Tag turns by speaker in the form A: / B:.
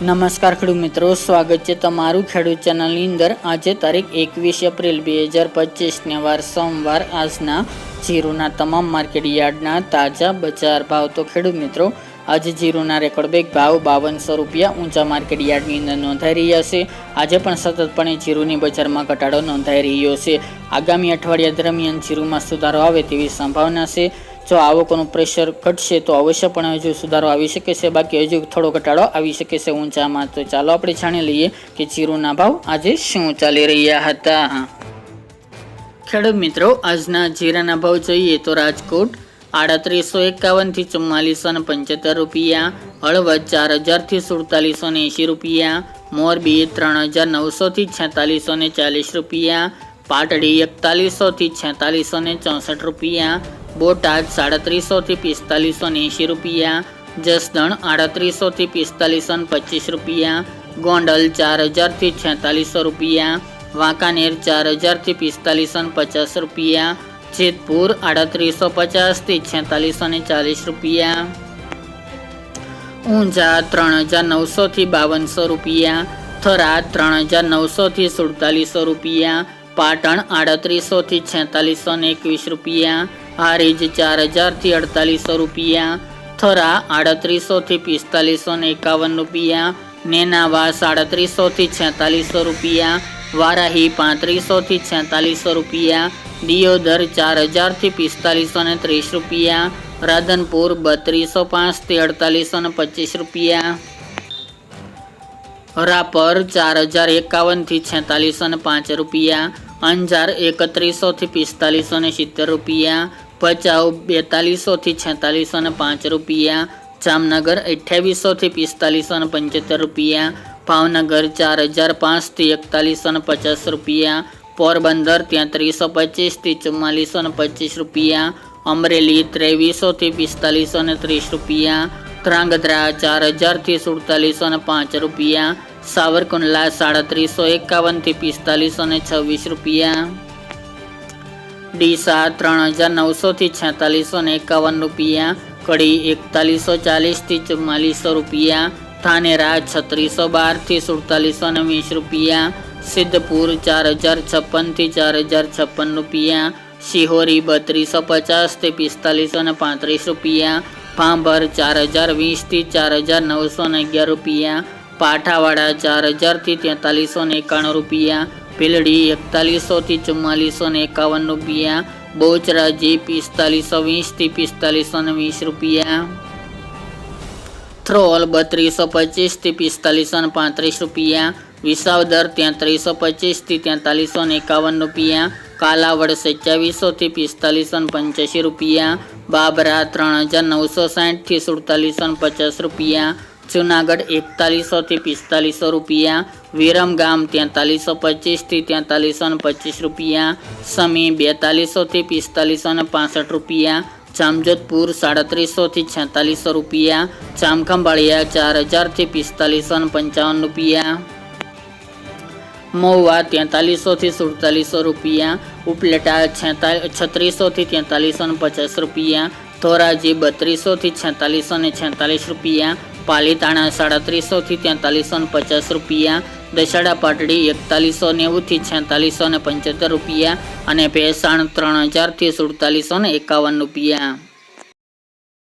A: નમસ્કાર ખેડૂત મિત્રો, સ્વાગત છે તમારું ખેડૂત ચેનલની અંદર. આજે તારીખ એકવીસ એપ્રિલ બે હજાર પચીસને વાર સોમવાર આજના જીરુના તમામ માર્કેટ યાર્ડના તાજા બજાર ભાવ. તો ખેડૂત મિત્રો, આજે જીરુના રેકોર્ડ બેગ ભાવ બાવનસો રૂપિયા ઊંચા માર્કેટ યાર્ડની અંદર નોંધાઈ રહ્યા છે. આજે પણ સતતપણે જીરુની બજારમાં ઘટાડો નોંધાઈ રહ્યો છે. આગામી અઠવાડિયા દરમિયાન જીરુમાં સુધારો આવે તેવી સંભાવના છે. જો આવકોનું પ્રેશર ઘટશે તો અવશ્યપણે હજુ સુધારો આવી શકે છે. બાકી હજુ થોડો ઘટાડો આવી શકે છે ઊંચામાં. તો ચાલો આપણે જાણી લઈએ કે જીરુના ભાવ આજે શું ચાલી રહ્યા હતા. ખેડૂત મિત્રો, આજના જીરાના ભાવ જોઈએ તો રાજકોટ આડત્રીસો એકાવનથી ચુમ્માલીસો ને પંચોતેર રૂપિયા, હળવદ ચાર હજારથી સુડતાલીસો ને એંશી રૂપિયા, મોરબી ત્રણ હજાર નવસોથી છેતાલીસો ને ચાલીસ રૂપિયા, પાટડી એકતાલીસોથી છેતાલીસો ને ચોસઠ રૂપિયા બોટાદ સાડત્રીસોથી પિસ્તાલીસો ને એંશી રૂપિયા, જસદણ આડત્રીસોથી પિસ્તાલીસો ને પચીસ રૂપિયા, ગોંડલ ચાર હજારથી છેતાલીસો રૂપિયા, વાંકાનેર ચાર હજારથી પિસ્તાલીસો ને પચાસ રૂપિયા, જેતપુર આડત્રીસો પચાસથી છેતાલીસો ને ચાલીસ રૂપિયા. ઊંઝા ત્રણ હજાર નવસોથી બાવનસો રૂપિયા થરાદ ત્રણ હજાર નવસોથી સુડતાલીસો રૂપિયા, પાટણ આડત્રીસોથી છેતાલીસો ને એકવીસ રૂપિયા હારીજ ચાર હજારથી અડતાલીસો રૂપિયા, થરા આડત્રીસોથી પિસ્તાલીસો ને એકાવન રૂપિયા નેનાવા સાડત્રીસોથી છેતાલીસો રૂપિયા, વારાહી પાંત્રીસોથી છેતાલીસો રૂપિયા, દિયોદર ચાર હજારથી પિસ્તાલીસો ને ત્રીસ રૂપિયા, રાધનપુર બત્રીસો પાંચથી અડતાલીસો ને પચીસ રૂપિયા. રાપર ચાર હજાર એકાવનથી છેતાલીસો ને પાંચ રૂપિયા અંજાર એકત્રીસોથી પિસ્તાલીસો ને સિત્તેર રૂપિયા, ભચાઉ બેતાલીસોથી છેતાલીસો ને પાંચ રૂપિયા, જામનગર અઠ્યાવીસોથી પિસ્તાલીસો ને પંચોતેર રૂપિયા, ભાવનગર ચાર હજાર પાંચથી એકતાલીસો ને પચાસ રૂપિયા, પોરબંદર ત્યાંત્રીસો પચીસથી ચુમ્માલીસો ને પચીસ રૂપિયા, અમરેલી ત્રેવીસોથી પિસ્તાલીસો ને ત્રીસ રૂપિયા, ધ્રાંગધ્રા ચાર હજારથી સુડતાલીસો ને પાંચ રૂપિયા સાવરકુંડલા સાડત્રીસો એકાવનથી પિસ્તાલીસો ને છવ્વીસ રૂપિયા. ડીસા ત્રણ હજાર નવસોથી છેતાલીસો ને એકાવન રૂપિયા. કડી એકતાલીસો ચાલીસથી ચુમ્માલીસો રૂપિયા. થાનેરા છત્રીસો બારથી સુડતાલીસો ને વીસ રૂપિયા. સિદ્ધપુર ચાર હજાર છપ્પનથી ચાર હજાર છપ્પન રૂપિયા. શિહોરી બત્રીસો પચાસથી પિસ્તાલીસો ને પાંત્રીસ રૂપિયા. ભાંભર ચાર હજાર વીસથી ચાર હજાર નવસો ને અગિયાર રૂપિયા. પાઠાવાડા ચાર હજારથી તેતાલીસો ને એકાણું રૂપિયા, ભીલડી એકતાલીસોથી ચુમ્માલીસો ને એકાવન રૂપિયા બહુચરાજી પિસ્તાલીસો વીસથી પિસ્તાલીસો ને વીસ રૂપિયા. થ્રોલ બત્રીસો પચીસથી પિસ્તાલીસો ને પાંત્રીસ રૂપિયા વિસાવદર તેત્રીસો પચીસથી તેતાલીસો ને એકાવન રૂપિયા, કાલાવડ સત્યાવીસોથી પિસ્તાલીસો ને પંચ્યાસી રૂપિયા, બાબરા ત્રણ હજાર નવસો સાઠથી સુડતાલીસો ને પચાસ રૂપિયા જુનાગઢ એકતાલીસોથી પિસ્તાલીસો રૂપિયા વિરમગામ તેતાલીસો પચીસથી તેતાલીસો ને પચીસ રૂપિયા, સમી બેતાલીસોથી પિસ્તાલીસો ને પાસઠ રૂપિયા, જામજોધપુર સાડત્રીસોથી છેતાલીસો રૂપિયા, જામખંભાળિયા ચાર હજારથી પિસ્તાલીસો ને પંચાવન રૂપિયા. મહુવા તેતાલીસોથી સુડતાલીસો રૂપિયા, ઉપલેટા છેતા, છત્રીસોથી તેતાલીસો ને પચાસ રૂપિયા, ધોરાજી બત્રીસોથી છેતાલીસો ને છેતાલીસ રૂપિયા પાલીતાણા સાડત્રીસોથી તેતાલીસો ને પચાસ રૂપિયા, દશાડા પાટડી એકતાલીસો નેવુંથી છેતાલીસો ને પંચોતેર રૂપિયા અને ભેસાણ ત્રણ હજારથી સુડતાલીસો ને એકાવન રૂપિયા.